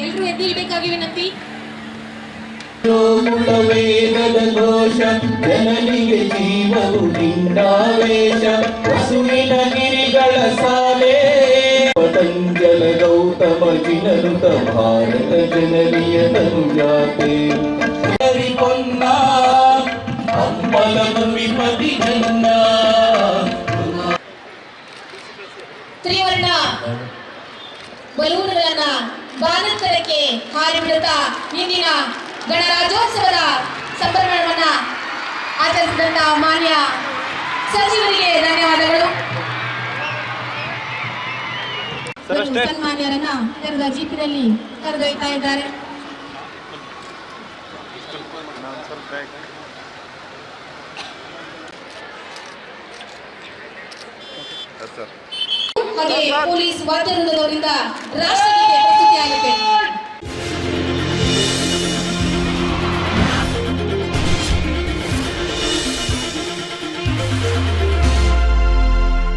ಎಲ್ರೂ ಎದ್ದಿಲ್ಬೇಕಾಗಿ ವಿನಂತಿ ವೇದದ ಘೋಷ ಜನನಿಗೆ ಜೀವವು ನಿಂದಾವೇಶ ಹಸುವಿನ ಗಿರಿಗಳ ಸಾಲೆ ಪತಂಜಲ ಗೌತಮ ಜಿನರುತ ಭಾರತ ಜನನಿಯ ತನುಜಾತೆ ಕೊನ್ನ ಹಂಪಲ ವಿಪತಿ ಜನ್ನ. ತ್ರಿವರ್ಣ ಬಲೂನ್ಗಳನ್ನ ಬಾನಂತರಕ್ಕೆ ಹಾರಿ ಬಿಡುತ್ತಾ ಇಂದಿನ ಗಣರಾಜ್ಯೋತ್ಸವದ ಸಂಭ್ರಮವನ್ನ ಆಚರಿಸಿದಂತ ಮಾನ್ಯ ಸಚಿವರಿಗೆ ಧನ್ಯವಾದಗಳು. ಸನ್ಮಾನ್ಯರನ್ನ ತೆರೆದ ಜೀಪಿನಲ್ಲಿ ಕರೆದೊಯ್ತಾ ಇದ್ದಾರೆ. ಹಾಗೆ ಪೊಲೀಸ್ ವಾದ್ಯವೃಂದದವರಿಂದ ಪ್ರಸ್ತುತಿಯಾಗುತ್ತೆ